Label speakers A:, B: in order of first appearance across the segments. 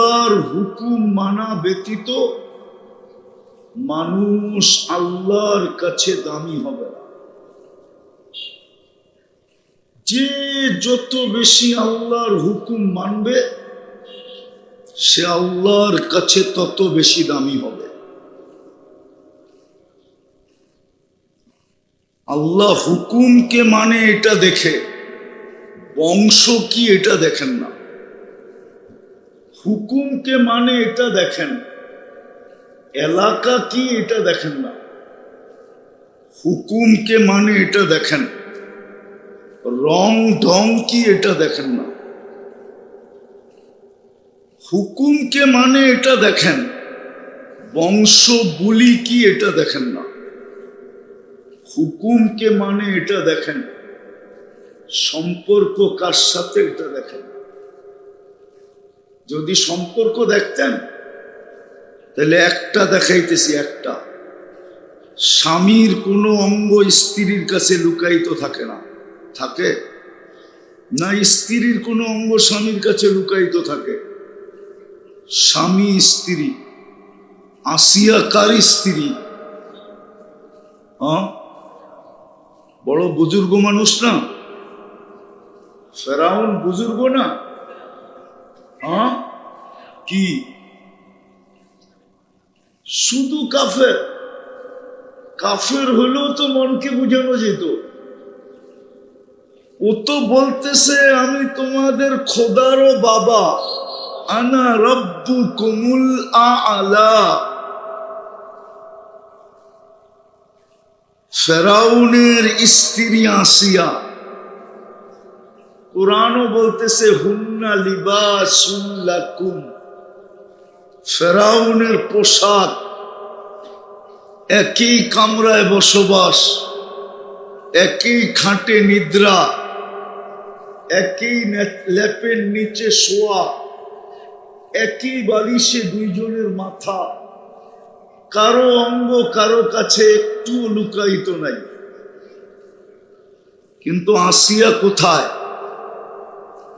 A: আল্লাহর হুকুম মানা ব্যতীত মানুষ আল্লাহর কাছে দামি হবে যে যত বেশি আল্লাহর হুকুম মানবে, সে আল্লাহর কাছে তত বেশি দামি হবে। আল্লাহ হুকুমকে মানে এটা দেখে, বংশ কি এটা দেখেন না। হুকুমকে মানে এটা দেখেন। এলাকা কি এটা দেখেন না। হুকুমকে মানে এটা দেখেন। রং ঢং কি এটা দেখেন না। হুকুমকে মানে এটা দেখেন। বংশ বুলি কি এটা দেখেন না। হুকুমকে মানে এটা দেখেন। সম্পর্ক কার সাথে এটা দেখেন যদি সম্পর্ক দেখতেন, তাহলে একটা দেখাইতেছি একটা। স্বামীর কোনো অঙ্গ স্ত্রীর কাছে লুকায়িত থাকে না। থাকে? না, স্ত্রীর কোনো অঙ্গ স্বামীর কাছে লুকায়িত থাকে। স্বামী স্ত্রী আসিয়া কার স্ত্রী বড় বুজুর্গ মানুষ না? ফেরাউন বুজুর্গ না? হ্যাঁ কি? শুধু কাফের। কাফের হলেও তো মনকে বুঝানো যেত। ও তো বলতেছে, আমি তোমাদের খোদারও বাবা। আনা রব্বু কুমুল আলা। ফেরাউনের স্ত্রী আসিয়া কোরআনও বলতেছে, হুন্না লিবাসুল্লাকুম ফেরাউনের পোশাক একই কামরায় বসবাস, একই খাটে নিদ্রা, একই লেপের নিচে শোয়া, একই বালিশে দুইজনের মাথা, কারও অঙ্গ কারও কাছে একটু লুকায়িত নাই। কিন্তু আসিয়া কোথায়?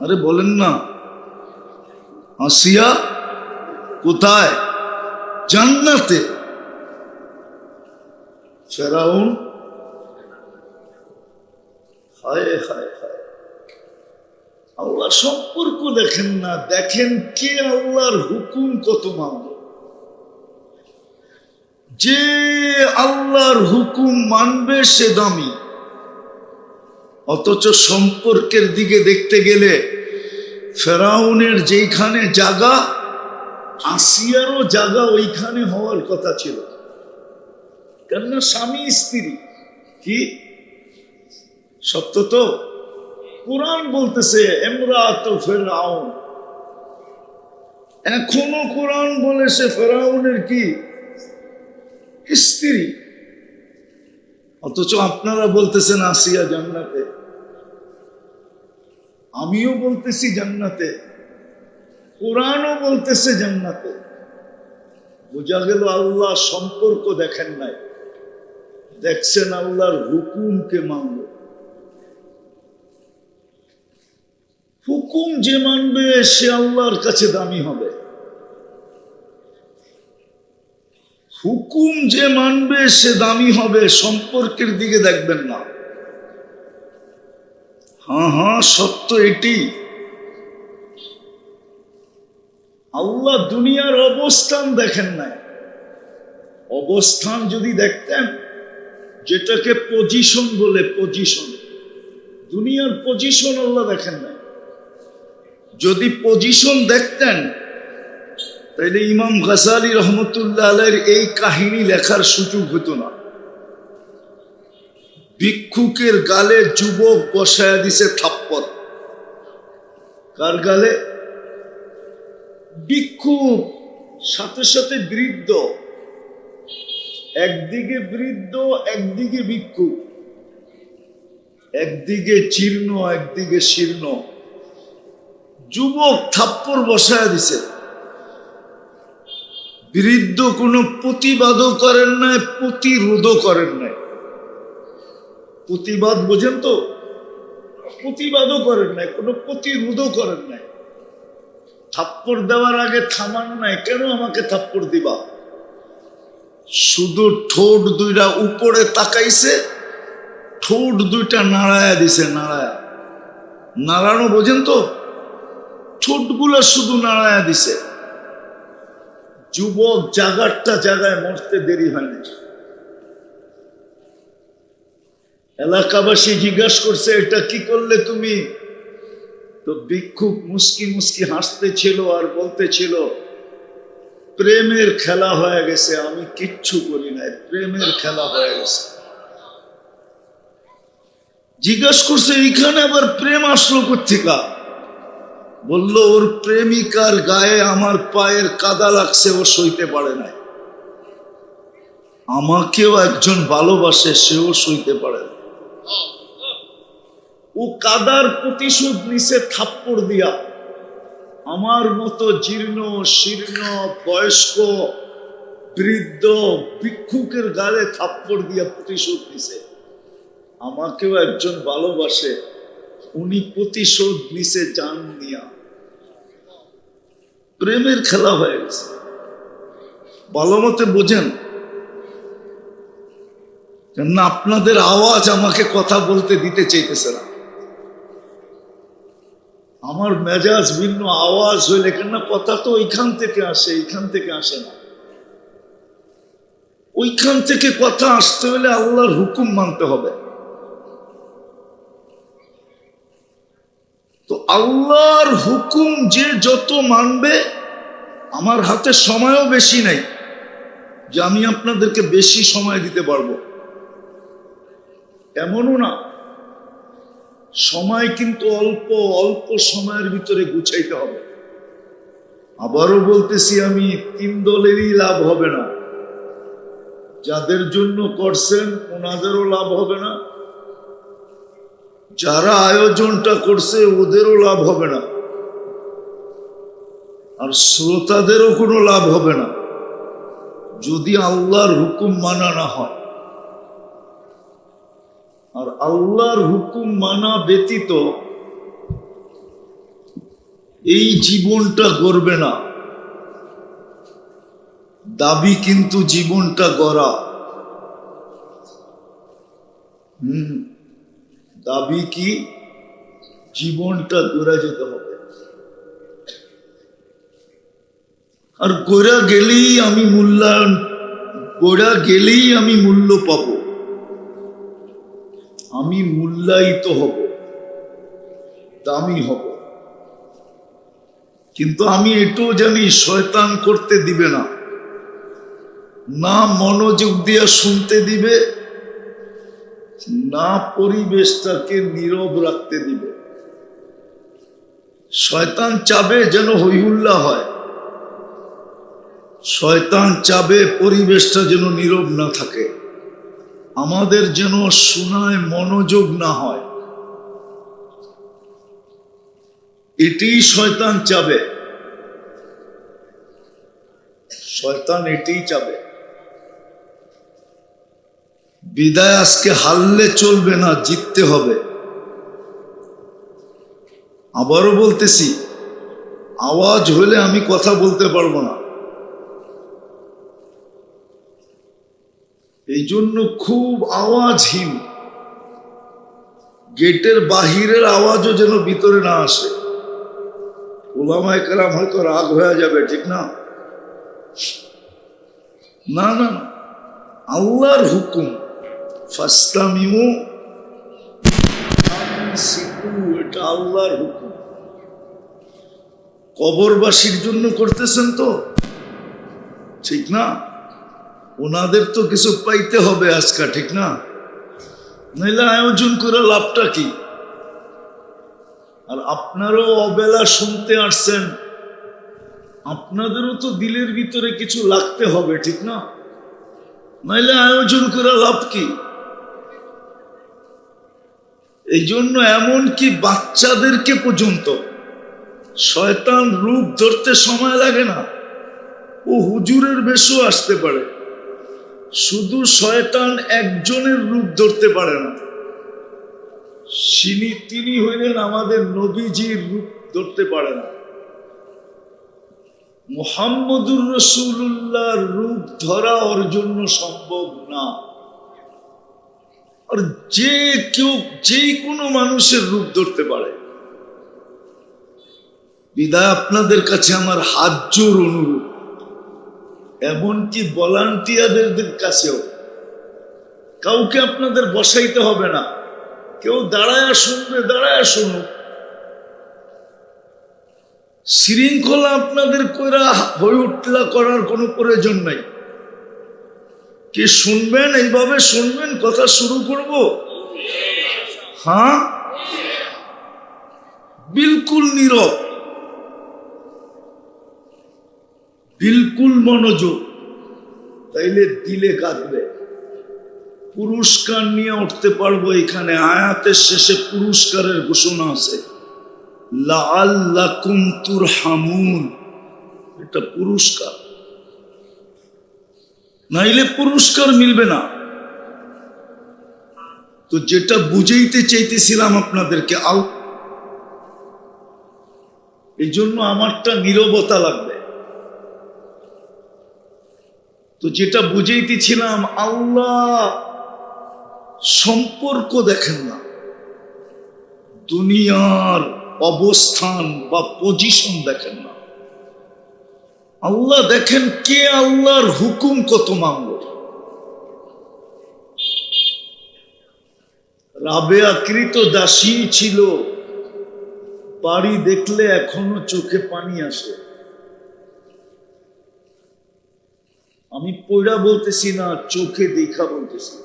A: আরে বলেন না, আসিয়া কোথায়? জান্নাতে। ফেরাউন, হায় হায় হায়। আল্লাহ সম্পর্ক দেখেন না, দেখেন কে আল্লাহর হুকুম কত মানল। যে আল্লাহর হুকুম মানবে সে দামি। অথচ সম্পর্কের দিকে দেখতে গেলে ফেরাউনের যেখানে জাগা আসিয়ারও জাগা ওইখানে হওয়ার কথা ছিল। কেননা স্বামী, স্ত্রী। কি? সত্য তো? কোরআন বলতেছে এমরাত ফেরাউন এখনও কোরআন বলেছে ফেরাউনের কি? স্ত্রী। অথচ আপনারা বলতেছেন আসিয়া জান্নাতে। আমিও বলতেছি জান্নাতে। কোরআনও বলতেছে জান্নাতে। বোঝা গেল আল্লাহ সম্পর্ক দেখেন নাই। দেখছেন আল্লাহর হুকুমকে মানল। হুকুম যে মানবে সে আল্লাহর কাছে দামি হবে। হুকুম যে মানবে সে দামি হবে সম্পর্কের দিকে দেখবেন না। হ্যাঁ হ্যাঁ সত্য এটি। আল্লাহ দুনিয়ার অবস্থান দেখেন নাই। অবস্থান যদি দেখতেন, যেটাকে পজিশন বলে পজিশন দুনিয়ার পজিশন আল্লাহ দেখেন নাই। যদি পজিশন দেখতেন, তাইলে ইমাম গাজালি রহমতুল্লাহ আলের এই কাহিনী লেখার সুযোগ হতো না। ভিক্ষুকের গালে যুবক বসায়া দিছে থাপ্পর কার গালে? ভিক্ষুক সাথে সাথে বৃদ্ধ। একদিকে বৃদ্ধ, একদিকে ভিক্ষুক একদিকে জীর্ণ, একদিকে শীর্ণ। যুবক থাপ্পর বসায়া দিছে। বৃদ্ধ কোনো প্রতিবাদও করেন নাই, প্রতিরোধও করেন নাই। প্রতিবাদ বোঝেন তো? প্রতিবাদও করেন নাই, কোনো প্রতিরোধও করেন নাই। থাপ্পড় দেওয়ার আগে থামান নাই, কেন আমাকে থাপ্পড় দিবা? শুধু ঠোঁট দুইটা উপরে তাকাইছে, ঠোঁট দুইটা নাড়ায়া দিছে, নাড়ায়া। নাড়ানো বোঝেন তো? ঠোঁটগুলো শুধু নাড়ায়া দিছে। যুবক জাগারটা জায়গায় মরতে দেরি হয়নি এলাকাবাসী জিজ্ঞাসা করছে, এটা কি করলে তুমি? তো ভিক্ষুক মুস্কি মুস্কি হাসতে ছিল আর বলতে ছিল প্রেমের খেলা হয়ে গেছে, আমি কিচ্ছু করি নাই, প্রেমের খেলা হয়ে গেছে। জিজ্ঞাস করছে, এইখানে আবার প্রেম আসলো কোথেকা বলল, ওর প্রেমিকার গায়ে আমার পায়ের কাদা লাগছে, ও সইতে পারে নাই। আমাকেও একজন ভালোবাসে, সেও সইতে পারে না। ও কাদার প্রতিশোধ নিছে থাপ্পড় দিয়া। আমার মতো জীর্ণ, শীর্ণ, বয়স্ক, বৃদ্ধ, ভিক্ষুকের গালে থাপ্পড় দিয়া প্রতিশোধ নিছে। আমাকেও একজন ভালোবাসে, উনি প্রতিশোধ নিছে জান নিয়া প্রেমের খেলা হয়ে গেছে। ভালো মতে বোঝেন। কেননা আপনাদের আওয়াজ আমাকে কথা বলতে দিতে চাইতেছে না। আমার মেজাজ ভিন্ন, আওয়াজ হইলে, কেননা কথা তো ওইখান থেকে আসে, এইখান থেকে আসে না। ওইখান থেকে কথা আসতে হলে আল্লাহর হুকুম মানতে হবে। তো আল্লাহর হুকুম যে যত মানবে, আমার হাতে সময়ও বেশি নাই যে আমি আপনাদেরকে বেশি সময় দিতে পারব। এমনও না সময় কিন্তু অল্প অল্প সময়ের ভিতরে গুছাইতে হবে। আবারও বলতেছি আমি, তিন দলেরই লাভ হবে না। যাদের জন্য করছেন, ওনাদেরও লাভ হবে না। যারা আয়োজনটা করছে, ওদেরও লাভ হবে না। আর শ্রোতাদেরও কোনো লাভ হবে না। যদি আল্লাহর হুকুম মানা না হয়। আর আল্লাহর হুকুম মানা ব্যতীত এই জীবনটা গড়বে না। দাবি কিন্তু জীবনটা গড়া। হম, দাবি কি? জীবনটা গড়ে যেতে হবে। আর গোড়া গেলেই আমি মূল্যায়ন, গোড়া গেলেই আমি মূল্য পাব। আমি মূল্যায়িত হব, দামি হব। কিন্তু আমি এটাও জানি শয়তান করতে দিবে না। না মনোযোগ দিয়ে শুনতে দিবে, না পরিবেশটাকে নীরব রাখতে দিবে। শয়তান চাবে যেন হইহুল্লা হয়। শয়তান চাবে পরিবেশটা যেন নীরব না থাকে। আমাদের যেন শোনায় মনোযোগ না হয়। এটি শয়তান চাবে। শয়তান এটাই চাবে। বিদায় আজকে হারলে চলবে না, জিততে হবে। আবারও বলতেছি, আওয়াজ হলে আমি কথা বলতে পারব না। এই জন্য খুব আওয়াজহীন। গেটের বাহিরের আওয়াজও যেন ভিতরে না আসে। ওলামায় কালাম হয়তো রাগ হয়ে যাবে, ঠিক না? না না আল্লাহর হুকুম ফাস্তামিমু এটা আল্লাহর হুকুম। কবরবাসীর জন্য করতেছেন তো? ঠিক না? ওনাদের তো কিছু পাইতে হবে আজকা, ঠিক না? নইলে আয়োজন করে লাভটা কি? আর আপনারও অবেলা শুনতে আসছেন, আপনাদেরও তো দিলের ভিতরে কিছু লাগতে হবে, ঠিক না? নইলে আয়োজন করে লাভ কি? এই জন্য এমন কি বাচ্চাদেরকে পর্যন্ত শয়তান রূপ ধরতে সময় লাগে না? ও হুজুরের বেশও আসতে পারে। শুধু শয়তান একজনের রূপ ধরতে পারে না। তিনি তিনি হইলেন আমাদের নবীজির রূপ ধরতে পারে না। মোহাম্মদুর রসুল্লাহর রূপ ধরা ওর জন্য সম্ভব না। আর যে কেউ, যে কোনো মানুষের রূপ ধরতে পারে। বিদায়, আপনাদের কাছে আমার হাত জোর অনুরোধ। এমনকি ভলান্টিয়ারদের কাছেও। কাউকে আপনাদের বসাইতে হবে না। কেউ দাঁড়ায় শুনবে দাঁড়ায় শুনুক। শৃঙ্খলা আপনাদের কইরা হয়ে উঠলা করার কোনো প্রয়োজন নাই। কি শুনবেন? এইভাবে শুনবেন? কথা শুরু করব? হ্যাঁ? বিলকুল নীরব। বিলকুল মনোযোগ। তাইলে দিলে কাঁদবে। পুরস্কার নিয়ে উঠতে পারব এখানে। আয়াতের শেষে পুরস্কারের ঘোষণা আছে। লাআল্লাকুম তুরহামুন। এটা পুরস্কার। নাইলে পুরস্কার মিলবে না। তো যেটা বুঝাইতে চাইতেছিলাম আপনাদেরকে, আল এই জন্য আমারটা নীরবতা লাগবে। তো যেটা বুঝাইতেছিলাম, আল্লাহ সম্পর্ক দেখেন না। দুনিয়ার অবস্থান বা পজিশন দেখেন না। আল্লাহ দেখেন কে আল্লাহর হুকুম কত মানল আকৃত দাসী ছিল, বাড়ি দেখলে এখনও চোখে পানি আসে। আমি পড়া বলতেছি না, চোখে দেখা বলতেছি।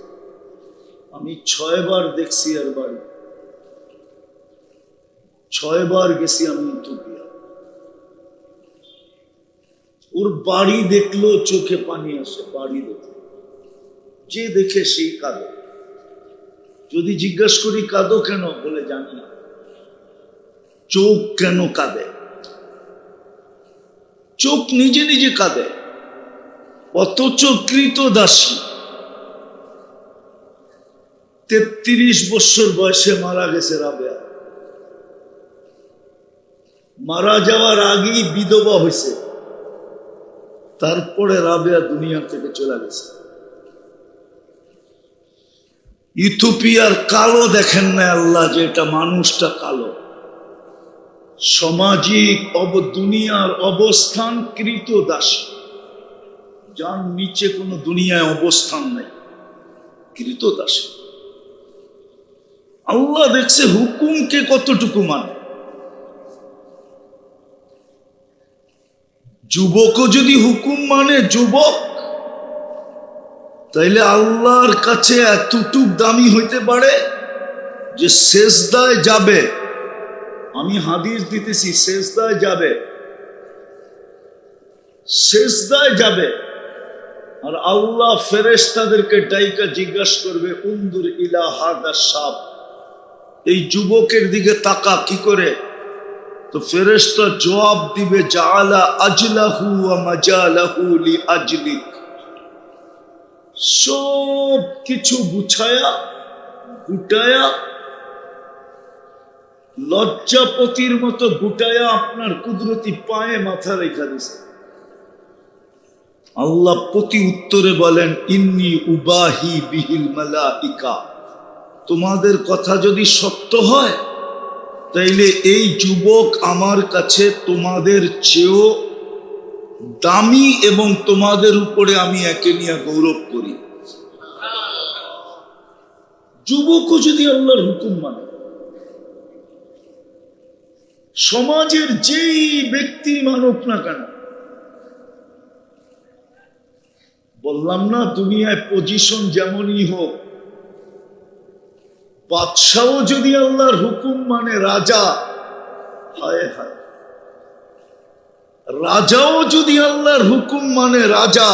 A: আমি ছয়বার দেখছি আর বাড়ি ছয়বার গেছি আমি ইথোপিয়া ওর বাড়ি দেখল চোখে পানি আসে, বাড়ি দেখে। যে দেখে সেই কাঁদে। যদি জিজ্ঞাস করি, কাঁদো কেন? বলে, জানি না। চোখ কেন কাঁদে? চোখ নিজে নিজে কাঁদে। অথচ কৃত দাসী তেত্রিশ বছর বয়সে মারা গেছে রাবেয়া। মারা যাওয়ার আগেই বিধবা হয়েছে। তারপরে রাবেয়া দুনিয়া থেকে চলে গেছে। ইথোপিয়ার কালো দেখেন না আল্লাহ যে এটা মানুষটা কালো। সামাজিক অব, দুনিয়ার অবস্থান কৃত দাসী যার নিচে কোনো দুনিয়ায় অবস্থান নেই কৃত দাসী আল্লাহ দেখছে হুকুমকে কতটুকু মানে। যুবকও যদি হুকুম মানে যুবক, তাইলে আল্লাহর কাছে এতটুক দামি হইতে পারে যে শেষদায় যাবে। আমি হাদিস দিতেছি শেষদায় যাবে। শেষদায় যাবে। আর আল্লাহ ফেরেস তাদেরকে ডাইকা জিজ্ঞাসা করবে উন্দুর ইলা হাদা সাপ এই যুবকের দিকে তাকা, কি করে? তো ফেরেস্তা জবাব দিবে জালা আজলাহু মাজালাহু লি আজলিক সব কিছু গুছায়া, গুটায়া, লজ্জাপতির মতো গুটায়া আপনার কুদরতি পায়ে মাথা রেখা দিছে। আল্লাহ প্রতি উত্তরে বলেন, ইন্নি উবাহি বিহিল মালাইকা। তোমাদের কথা যদি সত্য হয়, তাইলে এই যুবক আমার কাছে তোমাদের চেয়েও দামি এবং তোমাদের উপরে আমি একে নিয়ে গৌরব করি। যুবকও যদি আল্লাহর হুকুম মানে সমাজের যেই ব্যক্তি মানুক না কেন বললাম না, দুনিয়ায় পজিশন যেমনই হোক, বাদশাও যদি আল্লাহর হুকুম মানে রাজা, হায় হায়। রাজাও যদি আল্লাহর হুকুম মানে রাজা,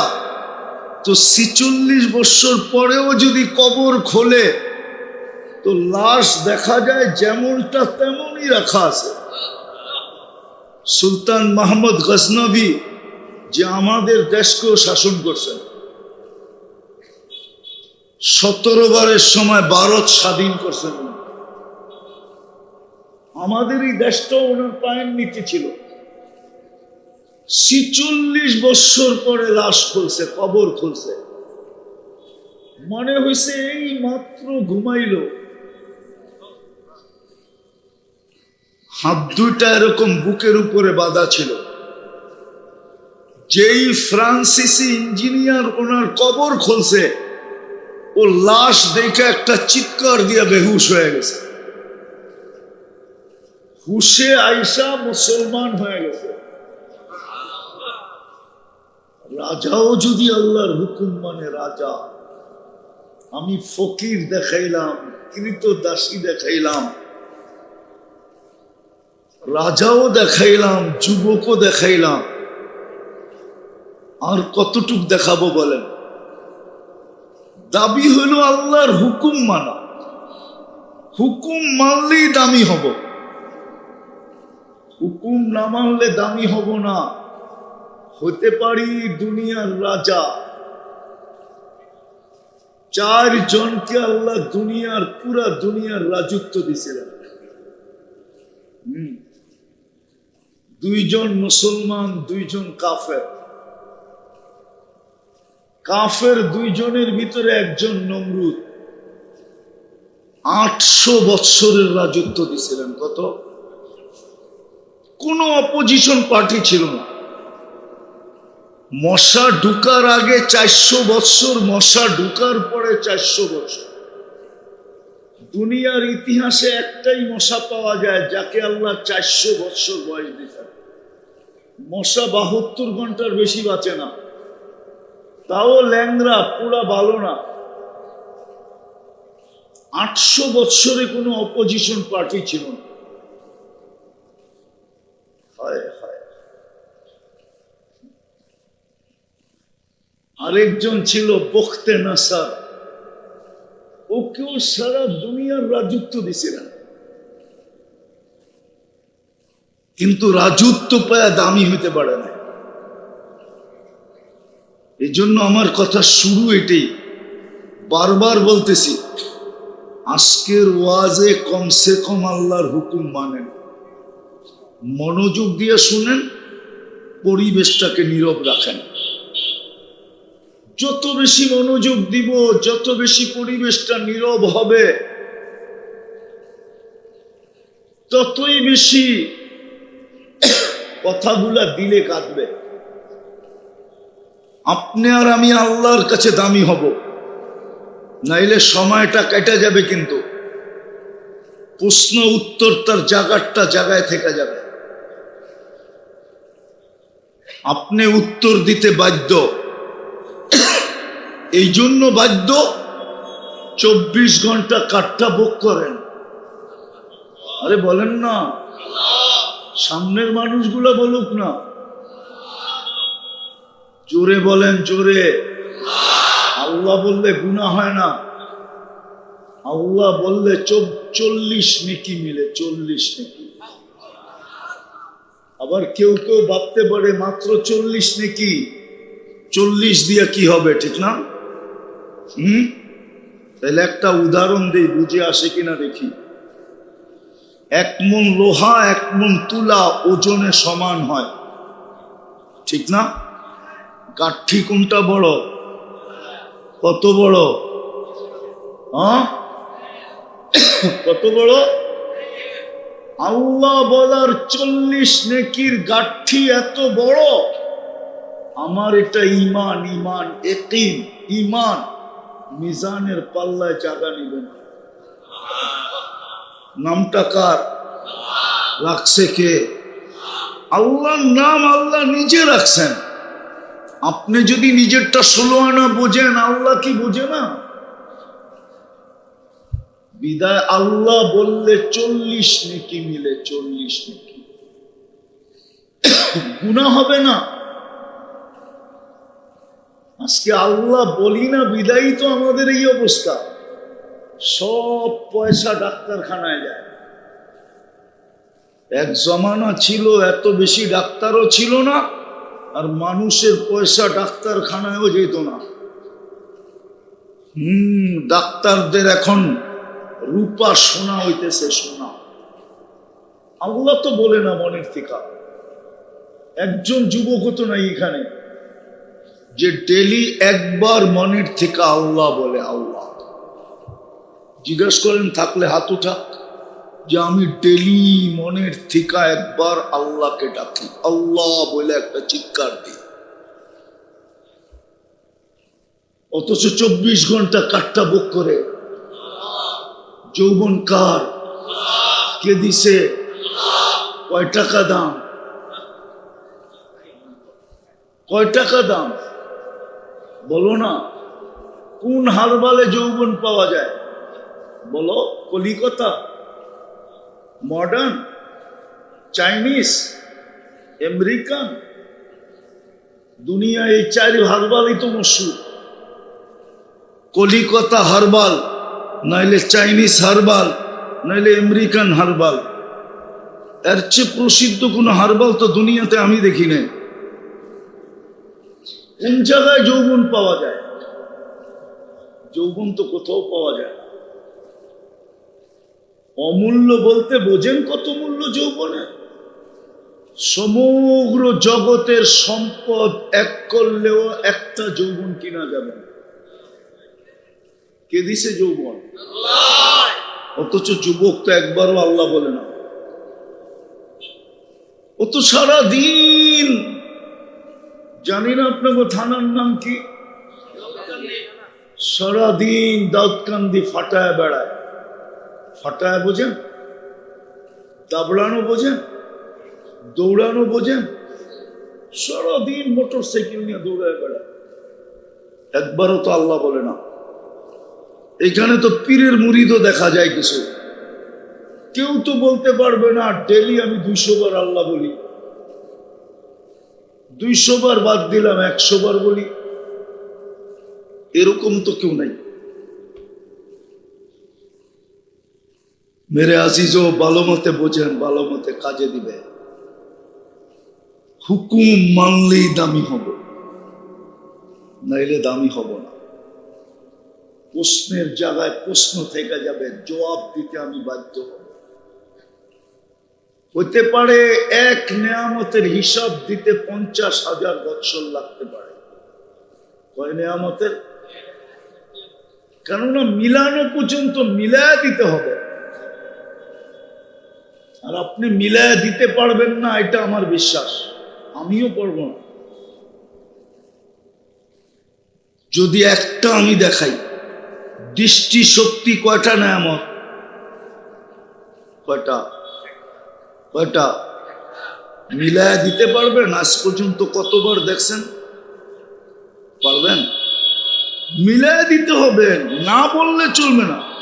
A: তো ছিচল্লিশ বছর পরেও যদি কবর খোলে, তো লাশ দেখা যায় যেমনটা তেমনই রাখা আছে। সুলতান মাহমুদ গজনবী যে আমাদের দেশকেও শাসন করছেন। সতেরো বারের সময় ভারত স্বাধীন করছেন। আমাদের এই দেশটাও ওনার পায়ের নিচে ছিল। ছিচল্লিশ বৎসর পরে লাশ খুলছে, কবর খুলছে। মনে হয়েছে এই মাত্র ঘুমাইল। হাত দুইটা এরকম বুকের উপরে বাঁধা ছিল। যেই ফ্রান্সিসি ইঞ্জিনিয়ার ওনার কবর খুলছে ও লাশ দেখে একটা চিৎকার দিয়ে বেহুশ হয়ে গেছে। হুশে আইসা মুসলমান হয়ে গেছে। রাজাও যদি আল্লাহর হুকুম মানে রাজা, আমি ফকির দেখাইলাম, কৃত দাসী দেখাইলাম, রাজাও দেখাইলাম, যুবকও দেখাইলাম, আর কতটুক দেখাবো বলেন? দাবি হলো আল্লাহর হুকুম মানা। হুকুম মানলেই দামি হব। হুকুম না মানলে দামি হব না। হতে পারি দুনিয়ার রাজা। চার জনকে আল্লাহ দুনিয়ার, পুরা দুনিয়ার রাজত্ব দিছিলেন। দুইজন মুসলমান, দুইজন কাফের। কাফের দুইজনের ভিতরে একজন নমরুদ। আটশো বৎসরের রাজত্ব দিছিলেন কত? কোন অপোজিশন পার্টি ছিল না। মশা ঢুকার আগে চারশো বৎসর, মশা ঢুকার পরে চারশো বৎসর। দুনিয়ার ইতিহাসে একটাই মশা পাওয়া যায়, যাকে আল্লাহ চারশো বৎসর বয়স দিয়েছেন। মশা বাহাত্তর ঘণ্টার বেশি বাঁচে না। তাও ল্যাংরা পুরা ভালো না। আটশো বৎসরে কোনো অপোজিশন পার্টি ছিল না। আরেকজন ছিল বখতে নাসার ওকেও সারা দুনিয়ার রাজত্ব দিছিলেন কিন্তু রাজত্ব পায়া দামি হইতে পারে না এই জন্য আমার কথা শুরু এটাই। বারবার বলতেছি, আজকের ওয়াজে কমসে কম আল্লাহর হুকুম মানেন। মনোযোগ দিয়ে শুনেন, পরিবেশটাকে নীরব রাখেন। যত বেশি মনোযোগ দিব, যত বেশি পরিবেশটা নীরব হবে, ততই বেশি কথাগুলা দিলে কাঁদবে। আপনি আর আমি আল্লাহর কাছে দামি হব। নাইলে সময়টা কেটে যাবে কিন্তু। প্রশ্ন উত্তর তার জায়গাটা জায়গায় থেকে যাবে। আপনি উত্তর দিতে বাধ্য। এই জন্য বাধ্য চব্বিশ ঘণ্টা কাঠটা বুক করেন। আরে বলেন না। সামনের মানুষগুলো বলুক না। জোরে বলেন, জোরে। আল্লাহ বললে গুণা হয় না। আল্লাহ বললে চল্লিশ নেকি মিলে, চল্লিশ নেকি। আবার কেউ কেউ ভাবতে পারে মাত্র চল্লিশ নেকি। চল্লিশ দিয়ে কি হবে, ঠিক না? হুম? তাহলে একটা উদাহরণ দিই, বুঝে আসে কিনা দেখি। এক মন লোহা, এক মন তুলা ওজনে সমান হয়। ঠিক না? কাঠি কোনটা বড়? কত বড়? হ্যাঁ? কত বড়? আল্লাহ বলার চল্লিশ নেকির গাঠি এত বড়? আমার এটা ইমান ইমান একিন ইমান। মিজানের পাল্লায় জায়গা নিবে না। নামটা কার? রাখছে কে? আল্লাহর নাম আল্লাহ নিজে রাখছেন। আপনি যদি নিজেরটা ষোলো আনা বোঝেন, আল্লাহ কি বোঝে না? বিদায় আল্লাহ বললে চল্লিশ নেকি মিলে চল্লিশ নেকি। গুণা হবে না। আজকে আল্লাহ বলি না, বিদায়ী তো আমাদের এই অবস্থা। সব পয়সা ডাক্তারখানায় যায়। এক জমানা ছিল, এত বেশি ডাক্তারও ছিল না। আর মানুষের পয়সা ডাক্তারখানায়ও যেত না। হম, ডাক্তারদের এখন রূপা সোনা হইতেছে সোনা। আল্লাহ তো বলে না মনের থেকে। একজন যুবক তো নাই এখানে যে ডেলি একবার মনের থেকে আল্লাহ বলে আল্লাহ। জিজ্ঞাসা করেন থাকলে হাত উঠা। যে আমি ডেলি মনের থিকা একবার আল্লাহকে ডাকি। আল্লাহ বলে একটা চিৎকার দিই। অথচ চব্বিশ ঘণ্টা কাটটা বুক করে। যৌবন কার? কে দিছে? কয় টাকা দাম? কয় টাকা দাম? বলো না, কোন হারবালে যৌবন পাওয়া যায়? বলো, কলিকতা? মডার্ন চাইনিজ আমেরিকান দুনিয়া এই চারি হারবালই তো মশুর। কলিকতা হারবাল, নাইলে চাইনিজ হারবাল, নাইলে আমেরিকান হারবাল। এর চেয়ে প্রসিদ্ধ কোনো হারবাল তো দুনিয়াতে আমি দেখি নাই। কোন জায়গায় যৌবন পাওয়া যায়? যৌবন তো কোথাও পাওয়া যায়। অমূল্য বলতে বোঝেন কত মূল্য যৌবনে? সমগ্র জগতের সম্পদ এক করলেও একটা যৌবন কিনা যাবে না। কে দিছে যৌবন? অথচ যুবক তো একবারও আল্লাহ বলে না। ও তো সারা দিন জানি না আপনাকে থানার নাম কি। সারাদিন দাউদকান্দি ফাটায় বেড়ায়। ফাটায় বোঝেন দাবড়ানো বোঝেন দৌড়ানো বোঝেন সারাদিন মোটর সাইকেল নিয়ে দৌড়ায় বেড়ায়। একবারও তো আল্লাহ বলে না। এখানে তো পীরের মুরিদও দেখা যায় কিছু। কেউ তো বলতে পারবে না ডেলি আমি দুইশো বার আল্লাহ বলি। দুইশো বার বাদ দিলাম একশো বার বলি। এরকম তো কেউ নাই। মেরে আজিজও ভালো মতে বোঝেন ভালো মতে কাজে দিবে হুকুম মানলেই দামি হব নাইলে দামি হব না প্রশ্নের জায়গায় প্রশ্ন থেকে যাবে জবাব দিতে আমি বাধ্য হব হতে পারে এক নেয়ামতের হিসাব দিতে পঞ্চাশ হাজার বৎসর লাগতে পারে কয় নেয়ামতের কেননা মিলানো পর্যন্ত মিলায়া দিতে হবে আর আপনি মিলায়া দিতে পারবেন না, এটা আমার বিশ্বাস। আমিও পারব না। যদি একটা আমি দেখাই দৃষ্টি শক্তি কয়টা নেয় আমার কয়টা? কয়টা? মিলায় দিতে পারবেন? আজ পর্যন্ত কতবার দেখছেন? পারবেন? মিলায় দিতে হবে, না বললে চলবে না।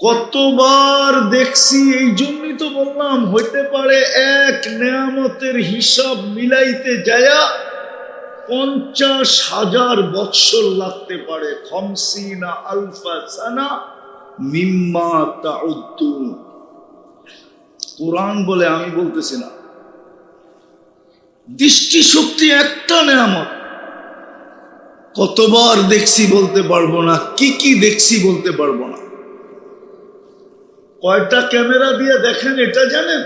A: কতবার দেখছি, এই জন্যই তো বললাম, হইতে পারে এক নেয়ামতের হিসাব মিলাইতে যায়া পঞ্চাশ হাজার বৎসর লাগতে পারে। খমসিনা আলফা সানা মিম্মা তাউদ্দুন। কোরআন বলে আমি বলতেছি না। দৃষ্টি শক্তি একটা নেয়ামত। কতবার দেখছি বলতে পারব না, কি কি দেখছি বলতে পারব না। কয়টা ক্যামেরা দিয়ে দেখেন এটা জানেন?